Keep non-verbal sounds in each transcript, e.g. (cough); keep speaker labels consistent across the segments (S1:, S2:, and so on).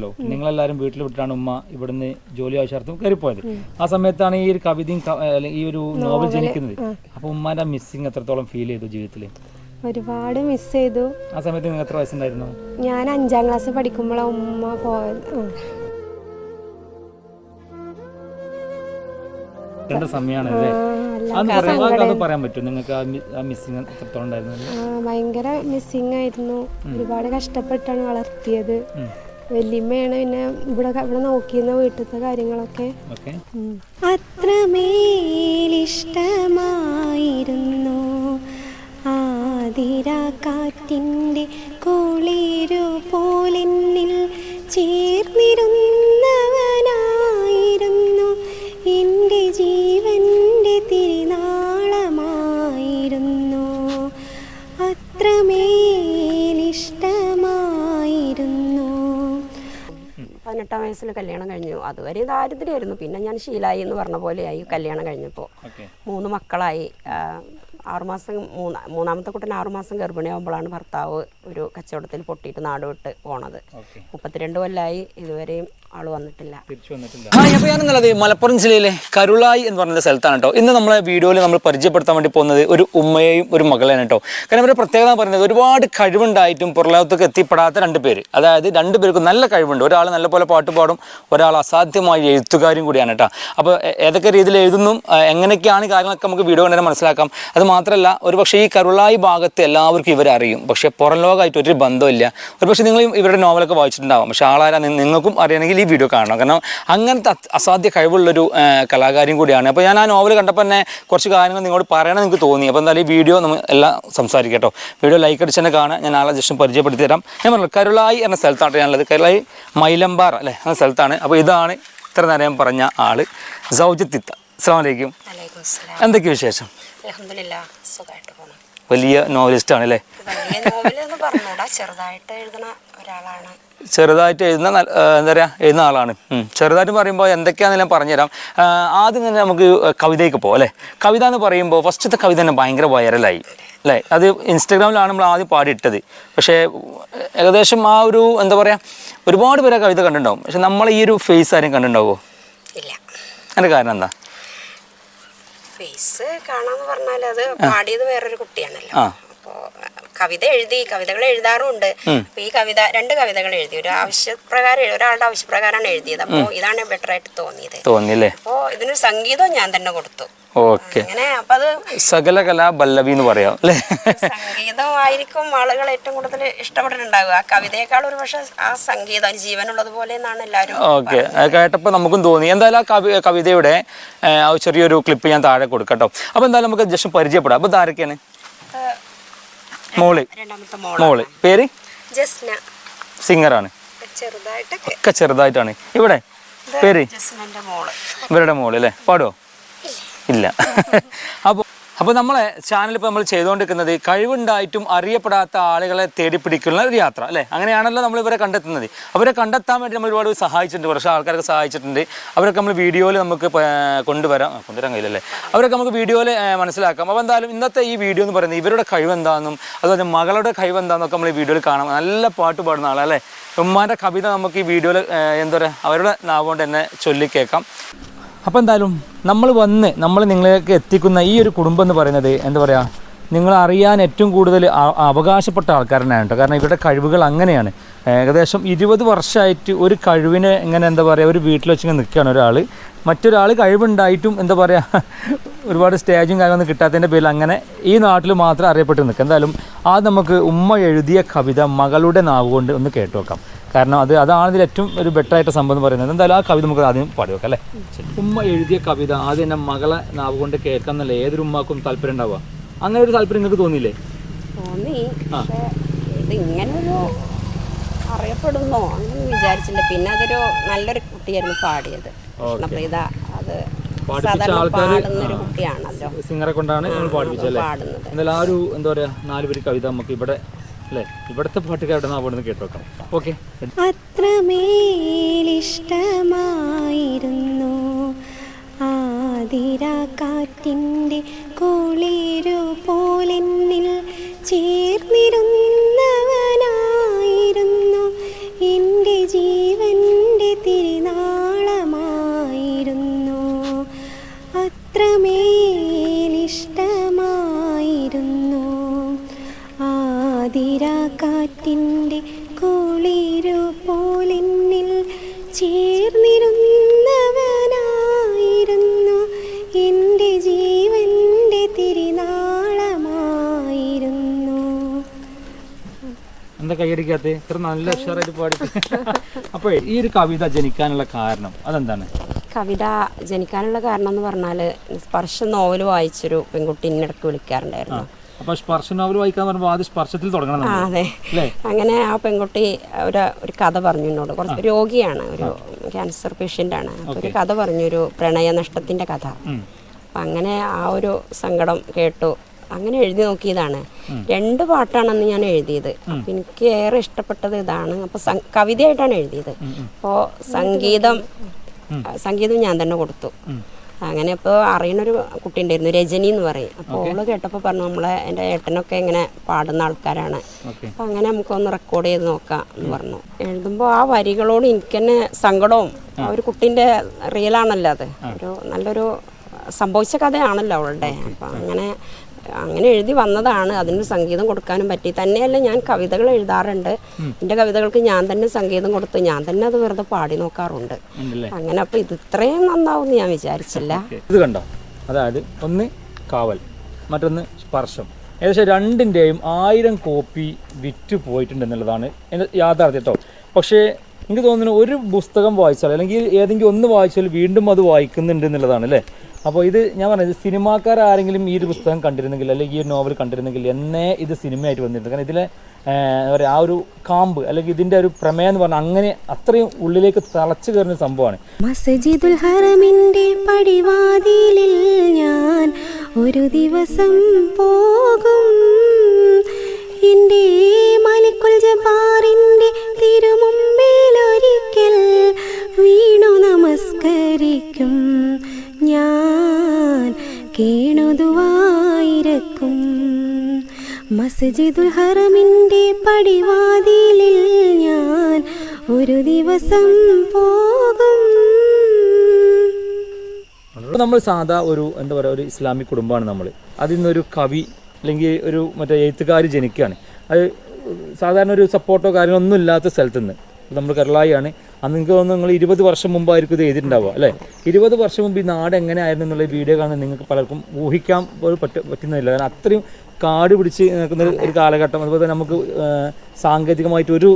S1: പറഞ്ഞല്ലോ നിങ്ങളെല്ലാവരും വീട്ടിൽ വിട്ടിട്ടാണ് ഉമ്മ ഇവിടുന്ന് ജോലി ആവശ്യാർത്ഥം കയറിപ്പോയത്. ആ സമയത്താണ് ഈ ഒരു കവിതയും ഈ ഒരു നോവൽ ജനിക്കുന്നത്. അപ്പൊ ഉമ്മാന്റെ മിസ്സിങ് എത്രത്തോളം ഫീൽ ചെയ്തു ജീവിതത്തിൽ
S2: ഒരുപാട് മിസ് ചെയ്തു.
S1: ആ സമയത്ത് നിങ്ങൾ എത്ര വയസ്സുണ്ടായിരുന്നു?
S2: ഞാൻ അഞ്ചാം ക്ലാസ് പഠിക്കുമ്പോഴാണ് ഉമ്മ പോയത്.
S1: സമയമാണ് അല്ലേ പറയാൻ പറ്റും നിങ്ങൾക്ക് മിസ്സിങ് എത്രത്തോളം
S2: ഭയങ്കര മിസ്സിങ് ആയിരുന്നു. ഒരുപാട് കഷ്ടപ്പെട്ടാണ് വളർത്തിയത്. വല്യമ്മയാണ് പിന്നെ ഇവിടെ ഇവിടെ നോക്കിയിരുന്ന വീട്ടിലത്തെ കാര്യങ്ങളൊക്കെ. അത്രമേലിഷ്ടമായിരുന്നു ആതിരാക്കാറ്റിന്റെ കുളിരു പോലെന്നിൽ ചേർന്നിരുന്നവനായിരുന്നു
S3: പതിനെട്ടാം വയസ്സിൽ കല്യാണം കഴിഞ്ഞു. അതുവരെ ദാരിദ്ര്യമായിരുന്നു. പിന്നെ ഞാൻ ശീലായി എന്ന് പറഞ്ഞ പോലെയായി കല്യാണം കഴിഞ്ഞപ്പോൾ. മൂന്ന് മക്കളായി. ആറുമാസം മൂന്ന് മൂന്നാമത്തെ കുട്ടൻ ആറുമാസം ഗർഭിണിയാകുമ്പോഴാണ് ഭർത്താവ് ഒരു കച്ചവടത്തിൽ പൊട്ടിയിട്ട് നാടുവിട്ട് പോണത്. മുപ്പത്തിരണ്ട് കൊല്ലമായി ഇതുവരെയും ആൾ വന്നിട്ടില്ല.
S4: ഹായ് അപ്പോൾ ഞാനെന്നുള്ളത് മലപ്പുറം ജില്ലയിലെ കരുളായി എന്ന് പറഞ്ഞ സ്ഥലത്താണ് കേട്ടോ. ഇന്ന് നമ്മളെ വീഡിയോയിൽ നമ്മൾ പരിചയപ്പെടുത്താൻ വേണ്ടി പോകുന്നത് ഒരു ഉമ്മയെയും ഒരു മകളെയാണ് കേട്ടോ. കാരണം ഇവരുടെ പ്രത്യേകത പറയുന്നത് ഒരുപാട് കഴിവുണ്ടായിട്ടും പുറലോകത്തേക്ക് എത്തിപ്പെടാത്ത രണ്ട് പേര്. അതായത് രണ്ട് പേർക്കും നല്ല കഴിവുണ്ട്. ഒരാൾ നല്ലപോലെ പാട്ട് പാടും ഒരാൾ അസാധ്യമായ എഴുത്തുകാരും കൂടിയാണ് കേട്ടോ. അപ്പോൾ ഏതൊക്കെ രീതിയിൽ എഴുതുന്നു എങ്ങനെയൊക്കെയാണ് കാര്യങ്ങളൊക്കെ നമുക്ക് വീഡിയോ കണ്ടു മനസ്സിലാക്കാം. അത് മാത്രമല്ല ഒരു പക്ഷേ ഈ കരുളായി ഭാഗത്ത് എല്ലാവർക്കും ഇവരറിയും. പക്ഷേ പുറം ലോകമായിട്ട് ഒരു ബന്ധമില്ല. ഒരു പക്ഷേ നിങ്ങൾ ഇവരുടെ നോവലൊക്കെ വായിച്ചിട്ടുണ്ടാവും. പക്ഷേ ആളാരാ നിങ്ങൾക്കും അറിയണമെങ്കിൽ ഈ വീഡിയോ കാണണം. കാരണം അങ്ങനത്തെ അസാധ്യ കഴിവുള്ളൊരു കലാകാരിയും കൂടിയാണ്. അപ്പോൾ ഞാൻ ആ നോവൽ കണ്ടപ്പോൾ തന്നെ കുറച്ച് കാര്യങ്ങൾ നിങ്ങളോട് പറയണമെന്ന് നിങ്ങൾക്ക് തോന്നി. അപ്പോൾ എന്തായാലും ഈ വീഡിയോ നമ്മൾ എല്ലാം സംസാരിക്കാം കേട്ടോ. വീഡിയോ ലൈക്ക് അടിച്ച് തന്നെ കാണാം ഞാൻ ആളെ ജസ്റ്റ് പരിചയപ്പെടുത്തി തരാം. ഞാൻ പറഞ്ഞു കരുളായി എന്ന സ്ഥലത്താണ് ഞാനുള്ളത് കരുളായി മൈലമ്പാറ അല്ലേ? എന്ന സ്ഥലത്താണ്. അപ്പോൾ ഇതാണ് ഇത്ര നേരം പറഞ്ഞ ആൾ. സൗജത്തിത്ത അസ്സാം വലൈക്കും എന്തൊക്കെ വിശേഷം?
S3: അലഹമില്ല സുഖമായിട്ട് പോകണം
S4: വലിയ നോവലിസ്റ്റ് ആണ് അല്ലേ
S3: ചെറുതായിട്ട് എഴുതുന്ന ഒരാളാണ്.
S4: ചെറുതായിട്ട് എഴുതുന്ന എന്താ പറയുക എഴുതുന്ന ആളാണ്. ചെറുതായിട്ട് പറയുമ്പോൾ എന്തൊക്കെയാണെന്ന് ഞാൻ പറഞ്ഞുതരാം. ആദ്യം തന്നെ നമുക്ക് കവിതയ്ക്ക് പോകാം അല്ലേ? കവിത എന്ന് പറയുമ്പോൾ ഫസ്റ്റത്തെ കവിത തന്നെ ഭയങ്കര വൈറലായി അല്ലേ? അത് ഇൻസ്റ്റാഗ്രാമിലാണ് നമ്മൾ ആദ്യം പാടിയിട്ടത്. പക്ഷേ ഏകദേശം ആ ഒരു എന്താ പറയുക ഒരുപാട് പേരെ കവിത കണ്ടിട്ടുണ്ടാവും. പക്ഷെ നമ്മൾ ഈ ഒരു ഫേസ് ആരും കണ്ടിട്ടുണ്ടാവുമോ അതിന്റെ കാരണം എന്താ?
S3: ഫേസ് കാണാന്ന് പറഞ്ഞാൽ അത് പാടിയത് വേറൊരു കുട്ടിയാണല്ലോ. അപ്പോ കവിത എഴുതി കവിതകൾ എഴുതാറുമുണ്ട് അപ്പൊ ഈ കവിത രണ്ട് കവിതകൾ എഴുതി. ഒരു ആവശ്യപ്രകാരം ഒരാളുടെ ആവശ്യപ്രകാരമാണ് എഴുതിയത്. അപ്പോൾ ഇതാണ് ബെറ്റർ ആയിട്ട് തോന്നിയത്.
S4: തോന്നിയല്ലേ?
S3: അപ്പോ ഇതിനൊരു സംഗീതം ഞാൻ തന്നെ കൊടുത്തു.
S4: ഓക്കെ. സകല കലാ ബല്ലവി എന്ന് പറയാം അല്ലേ?
S3: സംഗീതമായിരിക്കും ആളുകൾ ഏറ്റവും കൂടുതൽ ഇഷ്ടപ്പെട്ടിട്ടുണ്ടാവുക. ആ കവിതയെക്കാൾ ഒരു പക്ഷെ ആ സംഗീതം ജീവനുള്ളതുപോലെ എന്നാണ് എല്ലാവരും
S4: ഓക്കെ. അത് കേട്ടപ്പോൾ നമുക്കും തോന്നി. എന്തായാലും ആ കവി കവിതയുടെ ചെറിയൊരു ക്ലിപ്പ് ഞാൻ താഴെ കൊടുക്കട്ടോ കേട്ടോ. അപ്പോൾ എന്തായാലും നമുക്ക് ജസ്റ്റ് പരിചയപ്പെടാം. അപ്പോൾ ഇതാരൊക്കെയാണ് മോളി. മോൾ. പേര്?
S3: ജസ്ന.
S4: സിംഗറാണ്.
S3: ചെറുതായിട്ടൊക്കെ.
S4: ഒക്കെ ചെറുതായിട്ടാണ്. ഇവിടെ? പേര്? ഇവരുടെ മോൾ അല്ലേ? പാടുമോ ഇല്ല. അപ്പോൾ അപ്പോൾ നമ്മളെ ചാനൽ ഇപ്പോൾ നമ്മൾ ചെയ്തുകൊണ്ടിരിക്കുന്നത് കഴിവുണ്ടായിട്ടും അറിയപ്പെടാത്ത ആളുകളെ തേടി പിടിക്കുന്ന ഒരു യാത്ര അല്ലേ? അങ്ങനെയാണല്ലോ നമ്മൾ ഇവരെ കണ്ടെത്തുന്നത്. അവരെ കണ്ടെത്താൻ വേണ്ടി നമ്മൾ ഒരുപാട് സഹായിച്ചിട്ടുണ്ട്. കുറച്ച് ആൾക്കാരൊക്കെ സഹായിച്ചിട്ടുണ്ട്. അവരൊക്കെ നമ്മൾ വീഡിയോയിൽ നമുക്ക് കൊണ്ടുവരാം. കൊണ്ടുവരാൻ കഴിയില്ലല്ലേ അവരൊക്കെ നമുക്ക് വീഡിയോയിൽ മനസ്സിലാക്കാം. അപ്പോൾ എന്തായാലും ഇന്നത്തെ ഈ വീഡിയോ എന്ന് പറയുന്നത് ഇവരുടെ കഴിവെന്താണെന്നും അതുപോലെ മകളുടെ കഴിവെന്താണെന്നൊക്കെ നമ്മൾ ഈ വീഡിയോയിൽ കാണാം. നല്ല പാട്ട് പാടുന്ന ആളല്ലേ ഉമ്മാന്റെ കവിത നമുക്ക് ഈ വീഡിയോയിൽ എന്താ പറയുക അവരുടെ നാവുകൊണ്ട് തന്നെ ചൊല്ലി കേൾക്കാം അപ്പോൾ എന്തായാലും നമ്മൾ വന്ന് നമ്മൾ നിങ്ങളിലേക്ക് എത്തിക്കുന്ന ഈ ഒരു കുടുംബം എന്ന് പറയുന്നത് എന്താ പറയുക നിങ്ങൾ അറിയാൻ ഏറ്റവും കൂടുതൽ അവകാശപ്പെട്ട ആൾക്കാർ തന്നെയാണ് കേട്ടോ. കാരണം ഇവരുടെ കഴിവുകൾ അങ്ങനെയാണ്. ഏകദേശം ഇരുപത് വർഷമായിട്ട് ഒരു കഴിവിനെ ഇങ്ങനെ എന്താ പറയുക ഒരു വീട്ടിൽ വെച്ചിങ്ങനെ നിൽക്കുകയാണ് ഒരാൾ. മറ്റൊരാൾ കഴിവുണ്ടായിട്ടും എന്താ പറയുക ഒരുപാട് സ്റ്റേജും കാര്യമൊന്നും കിട്ടാത്തതിന്റെ പേരിൽ അങ്ങനെ ഈ നാട്ടിൽ മാത്രം അറിയപ്പെട്ട് നിൽക്കുക. എന്തായാലും ആ നമുക്ക് ഉമ്മ എഴുതിയ കവിത മകളുടെ നാവ് കൊണ്ട് ഒന്ന് കേട്ടു വെക്കാം കാരണം അത് അതാണ് ഇതിൽ ഏറ്റവും ഒരു ബെറ്റർ ആയിട്ട് സംഭവം എന്ന് പറയുന്നത്. എന്തായാലും ആ കവിത നമുക്ക് ആദ്യം പാടി വെക്കാം അല്ലേ? ഉമ്മ എഴുതിയ കവിത ആദ്യം എന്നെ മകളെ നാവ് കൊണ്ട് കേൾക്കാം എന്നല്ലേ ഏതൊരു ഉമ്മാക്കും താല്പര്യം ഉണ്ടാവുക? അങ്ങനെ ഒരു താല്പര്യം നിങ്ങൾക്ക് തോന്നിയില്ലേ?
S3: ഇങ്ങനൊരു അറിയപ്പെടുന്നോ അങ്ങനെ വിചാരിച്ചില്ല. പിന്നെ അതൊരു നല്ലൊരു കുട്ടിയായിരുന്നു പാടിയത്. കൃഷ്ണപ്രീത അത്
S4: സിംഗറെ കൊണ്ടാണ്
S3: പാടുന്നത്.
S4: എന്തായാലും ആ ഒരു എന്താ പറയാ നാലുപേര് കവിത നമുക്ക് ഇവിടെ അല്ലേ? ഇവിടുത്തെ പാട്ടുകാരുടെ അവിടെ കൊണ്ട് അവിടെ കേട്ടോക്കാം. ഓക്കെ
S2: അത്രമേലിഷ്ടമായിരുന്നു ആതിരാക്കാറ്റിന്റെ കുളിരു പോലെന്നിൽ ചേർന്നിരുന്നവനായിരുന്നു നിന്റെ കോളിരു പോലിന്നിൽ ചേർന്നിരുന്നവനായിരുന്നു. എന്റെ ജീവന്റെ തിരുനാളമായിരുന്നു.
S4: എന്താ കൈയടിക്കാത്ത ഇത്ര നല്ല അക്ഷരമായിട്ട് പാടി (laughs) അപ്പോൾ ഈ ഒരു കവിത ജനിക്കാനുള്ള കാരണം അതെന്താണ്?
S3: കവിത ജനിക്കാനുള്ള കാരണം എന്ന് പറഞ്ഞാൽ സ്പർശ നോവൽ വായിച്ചൊരു പെൺകുട്ടി ഇന്നിടക്ക് വിളിക്കാറുണ്ടായിരുന്നു.
S4: നോവൽ വായിക്കാൻ പറയുമ്പോൾ ആദ്യം സ്പർശത്തിൽ തുടങ്ങണം
S3: അതെ. അങ്ങനെ ആ പെൺകുട്ടി ഒരു ഒരു കഥ പറഞ്ഞു എന്നോട്. കുറച്ച് രോഗിയാണ് ഒരു ക്യാൻസർ പേഷ്യന്റ് ആണ് ഒരു കഥ പറഞ്ഞു ഒരു പ്രണയ നഷ്ടത്തിന്റെ കഥ. അപ്പം അങ്ങനെ ആ ഒരു സങ്കടം കേട്ടു. അങ്ങനെ എഴുതി നോക്കിയതാണ്. രണ്ട് പാട്ടാണെന്ന് ഞാൻ എഴുതിയത്. അപ്പം എനിക്ക് ഏറെ ഇഷ്ടപ്പെട്ടത് ഇതാണ്. അപ്പോൾ കവിതയായിട്ടാണ് എഴുതിയത്. അപ്പോൾ സംഗീതം സംഗീതം ഞാൻ തന്നെ കൊടുത്തു. അങ്ങനെ ഇപ്പോൾ അറിയണൊരു കുട്ടി ഉണ്ടായിരുന്നു രജനി എന്ന് പറയും. അപ്പോൾ ഓൾ കേട്ടപ്പോൾ പറഞ്ഞു നമ്മളെ എന്റെ ഏട്ടനൊക്കെ ഇങ്ങനെ പാടുന്ന ആൾക്കാരാണ്. അപ്പം അങ്ങനെ നമുക്കൊന്ന് റെക്കോർഡ് ചെയ്ത് നോക്കാം എന്ന് പറഞ്ഞു. എഴുതുമ്പോൾ ആ വരികളോട് എനിക്ക് തന്നെ സങ്കടവും ആ ഒരു കുട്ടീന്റെ റിയലാണല്ലോ അത്. ഒരു നല്ലൊരു സംഭവിച്ച കഥയാണല്ലോ അവളുടെ. അപ്പം അങ്ങനെ അങ്ങനെ എഴുതി വന്നതാണ്. അതിന് സംഗീതം കൊടുക്കാനും പറ്റി. തന്നെയല്ല ഞാൻ കവിതകൾ എഴുതാറുണ്ട്. എന്റെ കവിതകൾക്ക് ഞാൻ തന്നെ സംഗീതം കൊടുത്ത് ഞാൻ തന്നെ അത് വെറുതെ പാടി നോക്കാറുണ്ട്. അങ്ങനെ അപ്പോൾ ഇത് ഇത്രയും നന്നാവും ഞാൻ വിചാരിച്ചില്ല.
S4: ഇത് കണ്ടോ? അതായത് ഒന്ന് കാവൽ മറ്റൊന്ന് സ്പർശം. ഏകദേശം രണ്ടിന്റെയും ആയിരം കോപ്പി വിറ്റ് പോയിട്ടുണ്ട് എന്നുള്ളതാണ് എന്റെ യാഥാർത്ഥ്യം കേട്ടോ പക്ഷേ എനിക്ക് തോന്നുന്നു ഒരു പുസ്തകം വായിച്ചാൽ അല്ലെങ്കിൽ ഏതെങ്കിലും ഒന്ന് വായിച്ചാൽ വീണ്ടും അത് വായിക്കുന്നുണ്ട് എന്നുള്ളതാണ് അല്ലേ? അപ്പോൾ ഇത് ഞാൻ പറഞ്ഞത് സിനിമാക്കാർ ആരെങ്കിലും ഈ ഒരു പുസ്തകം കണ്ടിരുന്നെങ്കിൽ അല്ലെങ്കിൽ ഈ ഒരു നോവൽ കണ്ടിരുന്നെങ്കിൽ എന്നേ ഇത് സിനിമയായിട്ട് വന്നിരുന്നു. കാരണം ഇതിലെ എന്താ ആ ഒരു കാമ്പ് അല്ലെങ്കിൽ ഇതിന്റെ ഒരു പ്രമേയം എന്ന് പറഞ്ഞാൽ അങ്ങനെ അത്രയും ഉള്ളിലേക്ക് തളച്ചു കയറുന്ന സംഭവമാണ്.
S2: മസജിദുൽ ഹറമിന്റെ പടിവാതിലിൽ ഞാൻ ഒരു ദിവസം പോകും. എന്റെ മലിക്കുൽ ജബാറിന്റെ തിരുമുമ്പിലൊരിക്കൽ വീണു നമസ്കരിക്കും. മസ്ജിദുൽ ഹറമിന്റെ പടിവാതിലിൽ ഞാൻ ഒരു ദിവസം പോകും.
S4: നമ്മൾ സാധാ ഒരു എന്താ പറയുക ഒരു ഇസ്ലാമിക് കുടുംബമാണ് നമ്മൾ. അതിൽ നിന്നൊരു കവി അല്ലെങ്കിൽ ഒരു മറ്റേ എഴുത്തുകാർ ജനിക്കുകയാണ്. അത് സാധാരണ ഒരു സപ്പോർട്ടോ കാര്യങ്ങളൊന്നും ഇല്ലാത്ത സ്ഥലത്ത് നിന്ന്. നമ്മൾ കേരളായിയാണ്. അന്ന് നിങ്ങൾക്ക് തോന്നുന്നു നിങ്ങൾ ഇരുപത് വർഷം മുമ്പായിരിക്കും ഇത് എഴുതിയിട്ടുണ്ടാവുക അല്ലേ? ഇരുപത് വർഷം മുമ്പ് ഈ നാട് എങ്ങനെയായിരുന്നു എന്നുള്ള വീഡിയോ കാണുന്നത് നിങ്ങൾക്ക് പലർക്കും ഊഹിക്കാൻ പറ്റ പറ്റുന്നില്ല കാരണം അത്രയും കാട് പിടിച്ച് നിൽക്കുന്ന ഒരു- കാലഘട്ടം. അതുപോലെ തന്നെ നമുക്ക് സാങ്കേതികമായിട്ട് ഒരു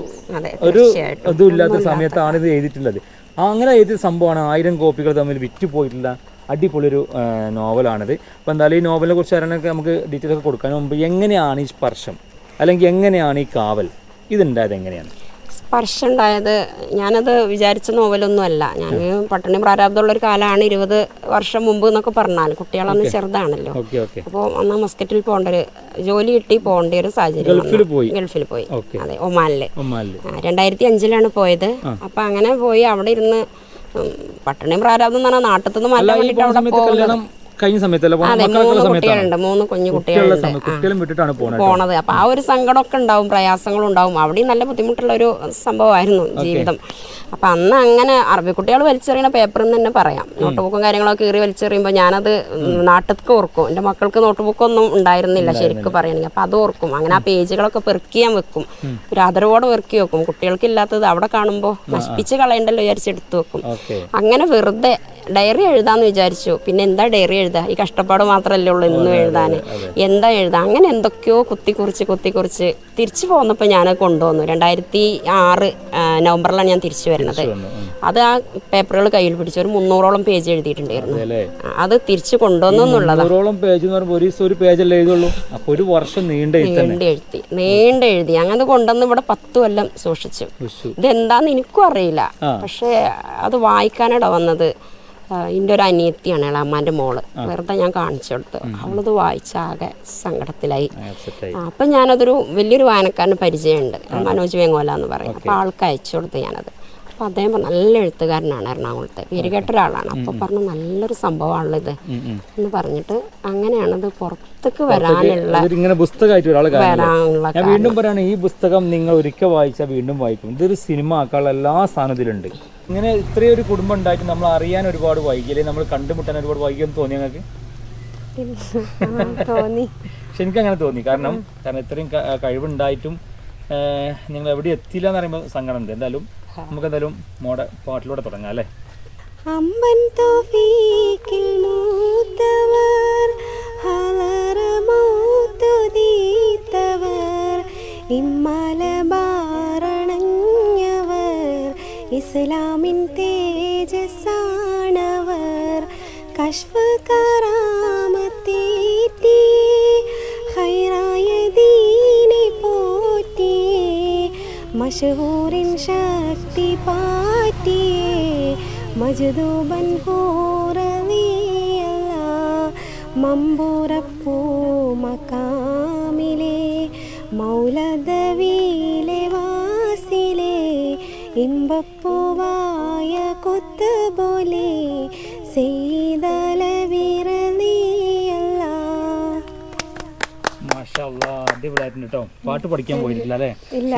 S4: ഒരു ഇതും ഇല്ലാത്ത സമയത്താണ് ഇത് എഴുതിയിട്ടുള്ളത്. ആ അങ്ങനെ എഴുതിയ സംഭവമാണ് ആയിരം കോപ്പികൾ തമ്മിൽ വിറ്റ് പോയിട്ടുള്ള അടിപൊളി ഒരു നോവലാണിത്. അപ്പോൾ എന്തായാലും ഈ നോവലിനെ കുറിച്ച് അറിയണമെങ്കിൽ നമുക്ക് ഡീറ്റെയിൽസ് ഒക്കെ കൊടുക്കാൻ മുമ്പ് എങ്ങനെയാണ് ഈ സ്പർശം? അല്ലെങ്കിൽ എങ്ങനെയാണ് ഈ കാവൽ? ഇതുണ്ടായത് എങ്ങനെയാണ്
S3: സ്പർശം ഉണ്ടായത് ഞാനത് വിചാരിച്ച നോവലൊന്നും അല്ല ഞാൻ പട്ടിണി പ്രാരാബ്ദമുള്ള ഒരു കാലമാണ് ഇരുപത് വർഷം മുമ്പ് എന്നൊക്കെ പറഞ്ഞാൽ. കുട്ടികളൊന്നും ചെറുതാണല്ലോ. അപ്പോൾ അന്ന് മസ്കറ്റിൽ പോകേണ്ട ഒരു ജോലി കിട്ടി പോകേണ്ട ഒരു സാഹചര്യം
S4: ഗൾഫിൽ പോയി.
S3: അതെ
S4: ഒമാനിൽ.
S3: രണ്ടായിരത്തി അഞ്ചിലാണ് പോയത്. അപ്പൊ അങ്ങനെ പോയി അവിടെ ഇരുന്ന് പട്ടിണി പ്രാരാബ്ദം എന്ന് പറഞ്ഞാൽ നാട്ടിൽ നിന്ന് മാറ്റാൻ
S4: വേണ്ടിയിട്ട്
S3: അവിടെ പോകുന്നത്.
S4: കഴിഞ്ഞ സമയത്തല്ല
S3: മൂന്ന്
S4: സമയത്താണ്?
S3: കുട്ടികളുണ്ട് മൂന്ന് കുഞ്ഞു കുട്ടികളുണ്ട്.
S4: കുട്ടികളും വിട്ടിട്ടാണ് പോണത്
S3: അപ്പൊ ആ ഒരു സങ്കടമൊക്കെ ഉണ്ടാവും പ്രയാസങ്ങളും ഉണ്ടാവും. അവിടെയും നല്ല ബുദ്ധിമുട്ടുള്ള ഒരു സംഭവമായിരുന്നു ജീവിതം. അപ്പൊ അന്ന് അങ്ങനെ അറബി കുട്ടികൾ വലിച്ചെറിയണ പേപ്പറിൽ നിന്ന് തന്നെ പറയാം. നോട്ട് ബുക്കും കാര്യങ്ങളൊക്കെ കീറി വലിച്ചെറിയുമ്പോൾ ഞാനത് നാട്ടിലേക്ക് ഓർക്കും. എന്റെ മക്കൾക്ക് നോട്ട് ബുക്കൊന്നും ഉണ്ടായിരുന്നില്ല. ശരിക്കും പറയണെങ്കിൽ. അപ്പൊ അത് ഓർക്കും. അങ്ങനെ ആ പേജുകളൊക്കെ പെറുക്കി ഞാൻ വെക്കും. ഒരു ആദരവോടെ പെറുക്കി വെക്കും. കുട്ടികൾക്ക് ഇല്ലാത്തത് അവിടെ കാണുമ്പോൾ നശിപ്പിച്ച് കളയണ്ടല്ലോ വിചാരിച്ച് എടുത്തു വെക്കും. അങ്ങനെ വെറുതെ ഡയറി എഴുതാന്ന് വിചാരിച്ചു. പിന്നെ എന്താ ഡയറി എഴുതുക ഈ കഷ്ടപ്പാട് മാത്രമല്ലേ ഉള്ളൂ എന്നും എഴുതാൻ. എന്താ എഴുതുക അങ്ങനെ എന്തൊക്കെയോ കുത്തി കുറിച്ച് കുത്തി കുറിച്ച് തിരിച്ചു പോന്നപ്പോൾ ഞാൻ കൊണ്ടുവന്നു. രണ്ടായിരത്തി ആറ് നവംബറിലാണ് ഞാൻ തിരിച്ചു വരുന്നത്. അത് ആ പേപ്പറുകൾ കയ്യിൽ പിടിച്ച് ഒരു മുന്നൂറോളം പേജ് എഴുതിയിട്ടുണ്ടായിരുന്നു. അത് തിരിച്ചു കൊണ്ടുവന്നു എന്നുള്ളതാണ്
S4: നൂറോളം പേജ് എന്ന് പറയുമ്പോൾ ഒരു ദിവസം ഒരു പേജല്ലേ എഴുതുള്ളൂ? അപ്പോൾ ഒരു വർഷം നീണ്ട
S3: എഴുതി നീണ്ട എഴുതി അങ്ങനെ കൊണ്ടുവന്ന് ഇവിടെ പത്ത് കൊല്ലം സൂക്ഷിച്ചു. ഇതെന്താന്ന് എനിക്കും അറിയില്ല. പക്ഷേ അത് വായിക്കാനിട വന്നത് എന്റെ ഒരു അനിയത്തിയാണ് ഇളമ്മാന്റെ മോൾ. വെറുതെ ഞാൻ കാണിച്ചു കൊടുത്തു. അവളത് വായിച്ചാകെ സങ്കടത്തിലായി. അപ്പം ഞാനതൊരു വലിയൊരു വായനക്കാരന് പരിചയമുണ്ട്. മനോജ് വേങ്ങോല എന്ന് പറയും. അപ്പോൾ ആൾക്ക് അയച്ചു കൊടുത്തു ഞാനത്. അപ്പോൾ അദ്ദേഹം പറഞ്ഞു, നല്ല എഴുത്തുകാരനാണ് എറണാകുളത്ത്. പേര് കേട്ട ഒരാളാണ് അപ്പോൾ പറഞ്ഞു നല്ലൊരു സംഭവമാണല്ലോ ഇത് എന്ന് പറഞ്ഞിട്ട് അങ്ങനെയാണ് ഇത് പുറത്തേക്ക് വരാനുള്ള
S4: ഇങ്ങനെ പുസ്തകമായിട്ട് ഒരാൾ
S3: വരാനുള്ള
S4: വീണ്ടും പറയാണ് ഈ പുസ്തകം നിങ്ങൾ ഒരിക്കൽ വായിച്ചാൽ വീണ്ടും വായിക്കും. ഇതൊരു സിനിമ ആക്കാനുള്ള എല്ലാ സാധനത്തിലുണ്ട്. ഇങ്ങനെ ഇത്രയും ഒരു കുടുംബം ഉണ്ടായിട്ട് നമ്മൾ അറിയാൻ ഒരുപാട് വൈകി അല്ലെങ്കിൽ നമ്മൾ കണ്ടുമുട്ടാൻ ഒരുപാട് വൈകിയെന്ന് തോന്നി ഞങ്ങൾക്ക്
S2: തോന്നി.
S4: പക്ഷെ എനിക്ക് അങ്ങനെ തോന്നി. കാരണം കാരണം ഇത്രയും കഴിവുണ്ടായിട്ടും നിങ്ങൾ എവിടെ എത്തിയില്ല എന്ന് പറയുമ്പോൾ സങ്കടമുണ്ട്. എന്തായാലും നമുക്ക് എന്തായാലും മോടെ പാട്ടിലൂടെ തുടങ്ങാം അല്ലേ?
S2: അമ്പൻ തോഫീക്കിൽ മൂത്തവർ ഹലറമാതുതീത്തവർ ഇമ്മല ബാറണഞ്ഞവർ ഇസ്ലാമിൻ തേജസ്സാണവർ കശ്വകരാ മഷഹൂറിൻ ശക്തി പാറ്റിയേ മജദൂബൻ ഹോറവിയല്ല മമ്പൂറപ്പൂ മക്കാമിലെ മൗലദവിയിലെ വാസിലെ ഇമ്പപ്പൂവായ കൊത്തുപോലെ ചെയ്തലവിറന്നിയല്ല
S4: മാഷാ അല്ലാ, അടിപൊളിയായിട്ടുണ്ട് കേട്ടോ. പാട്ട് പഠിക്കാൻ പോയിട്ടില്ല അല്ലേ?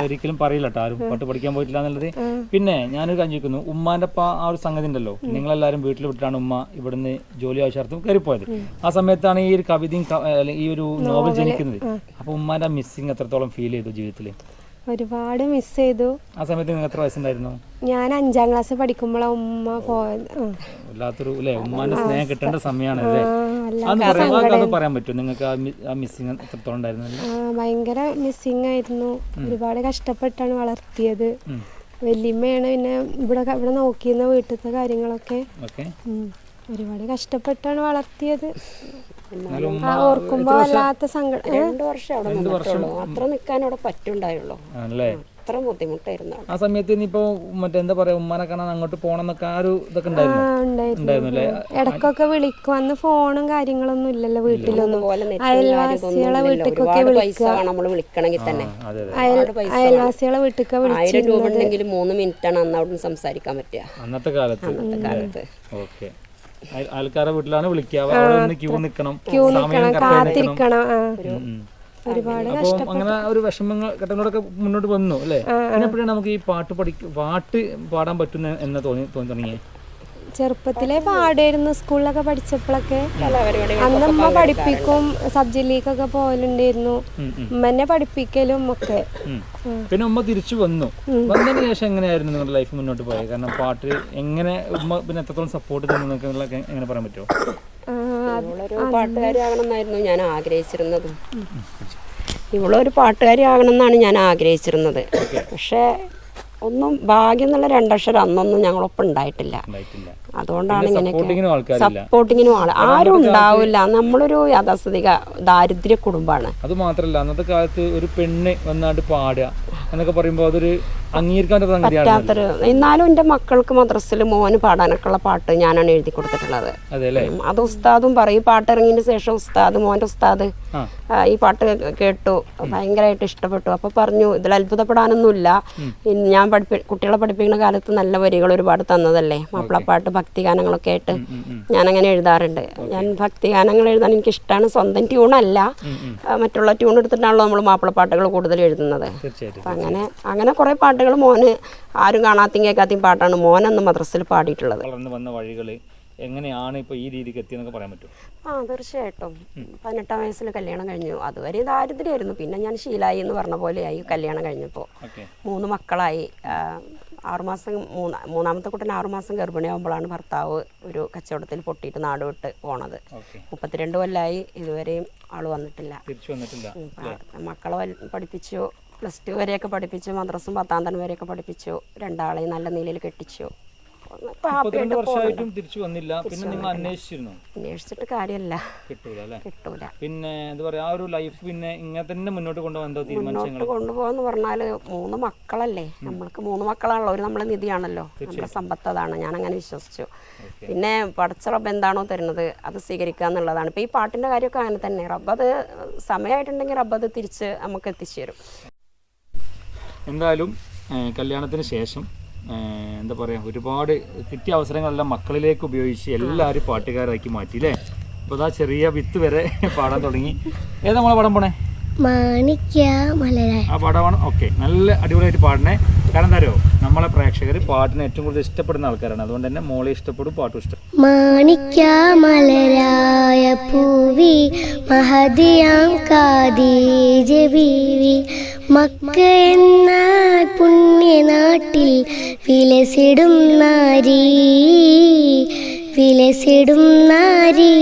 S4: ഒരിക്കലും പറയില്ല കേട്ടോ. ആരും പാട്ട് പഠിക്കാൻ പോയിട്ടില്ല എന്നുള്ളത്. പിന്നെ ഞാനൊരു കാര്യം ചോദിക്കുന്നു. ഉമ്മാന്റെ അപ്പ ആ ഒരു സംഗതി ഉണ്ടല്ലോ. നിങ്ങളെല്ലാരും വീട്ടിൽ വിട്ടിട്ടാണ് ഉമ്മ ഇവിടുന്ന് ജോലി ആവശ്യാർത്ഥം കയറിപ്പോയത്. ആ സമയത്താണ് ഈ ഒരു കവിതയും ഈ ഒരു നോവൽ ജനിക്കുന്നത്. അപ്പൊ ഉമ്മാന്റെ മിസ്സിങ് എത്രത്തോളം ഫീൽ ചെയ്തു ജീവിതത്തിൽ
S2: ഒരുപാട് മിസ് ചെയ്തു.
S4: ആ സമയത്ത് നിങ്ങൾ എത്ര വയസ്സുണ്ടായിരുന്നു?
S2: ഞാൻ അഞ്ചാം ക്ലാസ് പഠിക്കുമ്പോഴാണ് ഉമ്മ പോയത്.
S4: വല്ലാത്തൊരു അല്ലെ? ഉമ്മാന്റെ സ്നേഹം കിട്ടേണ്ട സമയമാണ് അല്ലേ അന്ന് പറയാൻ പറ്റും? നിങ്ങൾക്ക് ആ മിസ്സിങ് എത്രത്തോളം ഉണ്ടായിരുന്നു
S2: ഭയങ്കര മിസ്സിങ് ആയിരുന്നു. ഒരുപാട് കഷ്ടപ്പെട്ടാണ് വളർത്തിയത്. വലിയമ്മയാണ് പിന്നെ ഇവിടെ ഇവിടെ നോക്കിയിരുന്ന വീട്ടിലത്തെ കാര്യങ്ങളൊക്കെ. ഒരുപാട് കഷ്ടപ്പെട്ടാണ് വളർത്തിയത്. ഓർക്കുമ്പോ വല്ലാത്ത സങ്കടം?
S3: രണ്ട് വർഷം അവിടെ നിന്നിട്ടുള്ളൂ. അത്ര നിൽക്കാൻ അവിടെ പറ്റുണ്ടായുള്ളൂ. അത്ര ബുദ്ധിമുട്ടായിരുന്നു.
S4: ആ സമയത്ത് ഇനിയിപ്പോ മറ്റെന്താ പറയാ ഉമ്മാനെ കാണാൻ അങ്ങോട്ട് പോണെന്നൊക്കെ ആ ഒരു ഇതൊക്കെ ഉണ്ടായിരുന്നു?
S2: ഇടക്കൊക്കെ വിളിക്കും. അന്ന് ഫോണും കാര്യങ്ങളൊന്നും ഇല്ലല്ലോ വീട്ടിലൊന്നും. അയൽവാസികളെ
S3: നമ്മൾ വിളിക്കണമെങ്കിൽ തന്നെ.
S2: അയൽവാസികളെ വീട്ടിലൊക്കെ
S3: ആയിരം രൂപ ഉണ്ടെങ്കിൽ മൂന്ന് മിനിറ്റാണ് അന്ന് അവിടെ സംസാരിക്കാൻ പറ്റുക.
S4: അന്നത്തെ കാലത്ത്.
S3: അന്നത്തെ കാലത്ത്.
S4: ഓക്കെ. ആൾക്കാരെ വീട്ടിലാണ് വിളിക്കുക അവിടെ നിന്ന് ക്യൂ സമയം
S2: കാത്തിരിക്കണം. ഒരുപാട്
S4: അപ്പം അങ്ങനെ ഒരു വിഷമങ്ങൾ ഘട്ടങ്ങളൊക്കെ മുന്നോട്ട് വന്നു അല്ലേ? എപ്പോഴാണ് നമുക്ക് ഈ പാട്ട് പാട്ട് പാടാൻ പറ്റുന്ന എന്ന് തോന്നി തോന്നി തുടങ്ങിയേ?
S2: ചെറുപ്പത്തിലെ പാടായിരുന്നു. സ്കൂളിലൊക്കെ പഠിച്ചപ്പോഴൊക്കെ
S3: അന്നമ്മ
S2: അന്ന് അമ്മ പഠിപ്പിക്കും സബ് ജില്ലയിലേക്കൊക്കെ പോകലുണ്ടായിരുന്നു. ഉമ്മനെ പഠിപ്പിക്കലും ഒക്കെ.
S4: പിന്നെ ഉമ്മ തിരിച്ചു വന്നു. വന്നതിന് ശേഷം എങ്ങനെയായിരുന്നു നിങ്ങളുടെ ലൈഫ് മുന്നോട്ട് പോയത് കാരണം പാട്ട് എങ്ങനെ ഉമ്മ പിന്നെ എത്രത്തോളം സപ്പോർട്ട് തന്നു എന്നൊക്കെ എങ്ങനെ പറയാൻ പറ്റുമോ
S2: പാട്ടുകാരാകണമെന്നായിരുന്നു
S3: ഇവളൊരു ഞാൻ ആഗ്രഹിച്ചിരുന്നതും. ഇവളൊരു പാട്ടുകാരി ആകണം എന്നാണ് ഞാൻ ആഗ്രഹിച്ചിരുന്നത്. പക്ഷേ ഒന്നും ഭാഗ്യം എന്നുള്ള രണ്ടക്ഷരം അന്നൊന്നും ഞങ്ങളൊപ്പം ഉണ്ടായിട്ടില്ല. അതുകൊണ്ടാണ് ഇങ്ങനെയൊക്കെ
S4: സപ്പോർട്ടിങ്ങിനും
S3: ആൾ. ആരും ഉണ്ടാവില്ല. നമ്മളൊരു യാഥാസ്ഥിതിക ദാരിദ്ര്യ കുടുംബമാണ്.
S4: അത് മാത്രല്ല അന്നത്തെ കാലത്ത് ഒരു പെണ്ണ് വന്നാണ്ട് പാടുക എന്നൊക്കെ പറയുമ്പോൾ അതൊരു അംഗീകരിക്കാൻ
S3: പറ്റാത്തൊരു എന്നാലും എന്റെ മക്കൾക്ക് മദ്രസിൽ മോന് പാടാനൊക്കെ ഉള്ള പാട്ട് ഞാനാണ് എഴുതി കൊടുത്തിട്ടുള്ളത്.
S4: അതെ
S3: ഉസ്താദും പറയും ഈ പാട്ട് ഇറങ്ങിയതിന് ശേഷം ഉസ്താദ് മോന്റെ ഉസ്താദ് ഈ പാട്ട് കേട്ടു. ഭയങ്കരമായിട്ട് ഇഷ്ടപ്പെട്ടു. അപ്പോൾ പറഞ്ഞു ഇതിൽ അത്ഭുതപ്പെടാനൊന്നുമില്ല. ഞാൻ പഠിപ്പി കുട്ടികളെ പഠിപ്പിക്കുന്ന കാലത്ത് നല്ല വരികൾ ഒരുപാട് തന്നതല്ലേ? മാപ്പിളപ്പാട്ട് ഭക്തിഗാനങ്ങളൊക്കെ ആയിട്ട് അങ്ങനെ എഴുതാറുണ്ട്. ഞാൻ ഭക്തിഗാനങ്ങൾ എഴുതാൻ എനിക്ക് ഇഷ്ടമാണ് സ്വന്തം ട്യൂണല്ല. മറ്റുള്ള ട്യൂൺ എടുത്തിട്ടാണല്ലോ നമ്മൾ മാപ്പിളപ്പാട്ടുകൾ കൂടുതൽ എഴുതുന്നത്.
S4: അങ്ങനെ
S3: അപ്പം അങ്ങനെ അങ്ങനെ കുറേ പാട്ടുകൾ മോന് ആരും കാണാത്തയും കേൾക്കാത്തയും പാട്ടാണ് മോനെന്ന് മദ്രസിൽ പാടിയിട്ടുള്ളത്.
S4: വളർന്നു വന്ന വഴികൾ എങ്ങനെയാണ് ഇപ്പോൾ ഈ രീതിക്ക് എത്തിയെന്നൊക്കെ പറയാൻ പറ്റും
S3: ആ തീർച്ചയായിട്ടും. പതിനെട്ടാം വയസ്സിൽ കല്യാണം കഴിഞ്ഞു. അതുവരെ ദാരിദ്ര്യമായിരുന്നു. പിന്നെ ഞാൻ ശീലായി എന്ന് പറഞ്ഞ പോലെയായി കല്യാണം കഴിഞ്ഞപ്പോൾ മൂന്ന് മക്കളായി. ആറുമാസം മൂന്ന് മൂന്നാമത്തെ കുട്ടൻ ആറുമാസം ഗർഭിണിയാകുമ്പോഴാണ് ഭർത്താവ് ഒരു കച്ചവടത്തിൽ പൊട്ടിയിട്ട് നാട് വിട്ട് പോണത്. മുപ്പത്തിരണ്ട് കൊല്ലമായി ഇതുവരെയും ആൾ വന്നിട്ടില്ല. മക്കളെ പഠിപ്പിച്ചു. പ്ലസ് ടു വരെയൊക്കെ പഠിപ്പിച്ചു മദ്രസും പത്താം തരം വരെയൊക്കെ പഠിപ്പിച്ചു രണ്ടാളെയും നല്ല നിലയിൽ കെട്ടിച്ചു.
S4: തിരിച്ചു വന്നില്ല. പിന്നെ നിങ്ങൾ അന്വേഷിച്ചിരുന്നു?
S3: അന്വേഷിച്ചിട്ട് കാര്യമല്ല.
S4: കിട്ടൂല
S3: കിട്ടൂല.
S4: പിന്നെ എന്താ പറയാ ആ ഒരു ലൈഫ് പിന്നെ ഇങ്ങനെ തന്നെ മുന്നോട്ട് കൊണ്ടുപോകാൻ
S3: മുന്നോട്ട് കൊണ്ടുപോകാന്ന് പറഞ്ഞാൽ മൂന്ന് മക്കളല്ലേ? നമ്മൾക്ക് മൂന്ന് മക്കളാണല്ലോ ഒരു നമ്മളെ നിധിയാണല്ലോ. നമ്മുടെ സമ്പത്ത് അതാണ് ഞാൻ അങ്ങനെ വിശ്വസിച്ചു പിന്നെ പഠിച്ച റബ്ബ് എന്താണോ തരുന്നത് അത് സ്വീകരിക്കുക എന്നുള്ളതാണ്. ഇപ്പൊ ഈ പാട്ടിന്റെ കാര്യമൊക്കെ അങ്ങനെ തന്നെ. റബ്ബ് അത് സമയമായിട്ടുണ്ടെങ്കിൽ റബ്ബ് അത് തിരിച്ച് നമുക്ക് എത്തിച്ചു തരും.
S4: എന്തായാലും കല്യാണത്തിന് ശേഷം എന്താ പറയുക ഒരുപാട് കിട്ടിയ അവസരങ്ങളെല്ലാം മക്കളിലേക്ക് ഉപയോഗിച്ച് എല്ലാവരും പാട്ടുകാരാക്കി മാറ്റി അല്ലേ അപ്പോൾ അതാ ചെറിയ വിത്ത് വരെ പാടാൻ തുടങ്ങി. ഏതാ നമ്മളെ പാടാൻ പോണേ? ആ പാടാണ് ഓക്കെ. നല്ല അടിപൊളിയായിട്ട് പാടണേ. കാരണം എന്താ അറിയോ? നമ്മളെ പ്രേക്ഷകർ പാട്ടിനെ ഏറ്റവും കൂടുതൽ ഇഷ്ടപ്പെടുന്ന ആൾക്കാരാണ്. അതുകൊണ്ട് തന്നെ മോളെ ഇഷ്ടപ്പെടും പാട്ടും ഇഷ്ടം.
S2: മാണിക്യ മലരായ പൂവി മഹദിയാം കാദീജ ബീവി മക്ക പുണ്യനാട്ടിൽ വിലസിടും നാരി വിലസിടും നാരി.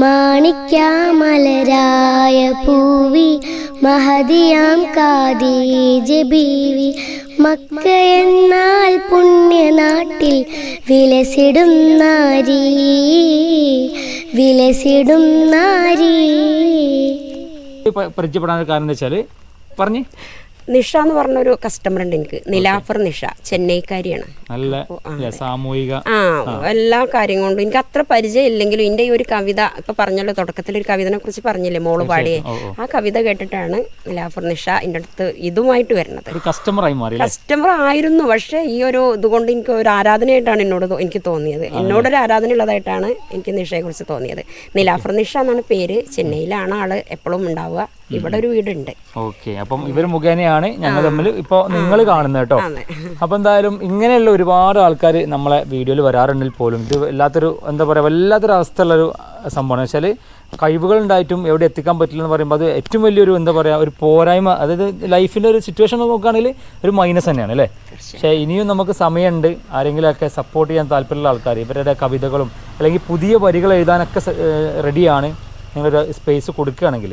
S2: മാണിക്കാമലരായ പൂവി മഹതിയാം കാതീജ ബീവി
S5: മക്ക എന്നാൽ പുണ്യനാട്ടിൽ വിലസിടും നാരി വിലസിടും നാരി.
S4: പരിചയപ്പെടാൻ കാരണം എന്താ വെച്ചാൽ പറഞ്ഞ്.
S3: നിഷ എന്ന് പറഞ്ഞൊരു കസ്റ്റമർ ഉണ്ട് എനിക്ക്. നിലാഫർ നിഷ. ചെന്നൈക്കാരിയാണ്.
S4: നല്ല സാമൂഹിക
S3: ആ എല്ലാ കാര്യം കൊണ്ടും എനിക്ക് അത്ര പരിചയം ഇല്ലെങ്കിലും എന്റെ ഈ ഒരു കവിത ഇപ്പൊ പറഞ്ഞല്ലോ തുടക്കത്തിൽ ഒരു കവിതനെ കുറിച്ച് പറഞ്ഞില്ലേ മോൾ പാടിയെ. ആ കവിത കേട്ടിട്ടാണ് നിലാഫർ നിഷ എന്റെ അടുത്ത് ഇതുമായിട്ട് വരുന്നത്. കസ്റ്റമർ ആയിരുന്നു പക്ഷേ ഈ ഒരു ഇതുകൊണ്ട് എനിക്ക് ഒരു ആരാധനയായിട്ടാണ് എന്നോട് എനിക്ക് തോന്നിയത്. എന്നോടൊരു ആരാധന ഉള്ളതായിട്ടാണ് എനിക്ക് നിഷയെ കുറിച്ച് തോന്നിയത്. നിലാഫർ നിഷ എന്നാണ് പേര്. ചെന്നൈയിലാണ് ആൾ എപ്പോഴും ഉണ്ടാവുക. ഇവിടെ ഒരു വീടുണ്ട്.
S4: ഓക്കെ അപ്പം ഇവർ മുഖേനയാണ് ഞങ്ങൾ തമ്മിൽ ഇപ്പോൾ നിങ്ങൾ കാണുന്നത് കേട്ടോ. അപ്പൊ എന്തായാലും ഇങ്ങനെയുള്ള ഒരുപാട് ആൾക്കാർ നമ്മളെ വീഡിയോയിൽ വരാറുണ്ടെങ്കിൽ പോലും ഇത് വല്ലാത്തൊരു എന്താ പറയുക വല്ലാത്തൊരു അവസ്ഥയുള്ളൊരു സംഭവമാണ്. വെച്ചാൽ കഴിവുകൾ ഉണ്ടായിട്ടും എവിടെ എത്തിക്കാൻ പറ്റില്ല എന്ന് പറയുമ്പോൾ അത് ഏറ്റവും വലിയൊരു എന്താ പറയാ ഒരു പോരായ്മ അതായത് ലൈഫിന്റെ ഒരു സിറ്റുവേഷൻ നോക്കുകയാണെങ്കിൽ ഒരു മൈനസ് തന്നെയാണ് അല്ലേ? പക്ഷേ ഇനിയും നമുക്ക് സമയമുണ്ട് ആരെങ്കിലുമൊക്കെ സപ്പോർട്ട് ചെയ്യാൻ താല്പര്യമുള്ള ആൾക്കാർ ഇവരുടെ കവിതകളും അല്ലെങ്കിൽ പുതിയ വരികൾ എഴുതാനൊക്കെ റെഡിയാണ് നിങ്ങളൊരു സ്പേസ് കൊടുക്കുകയാണെങ്കിൽ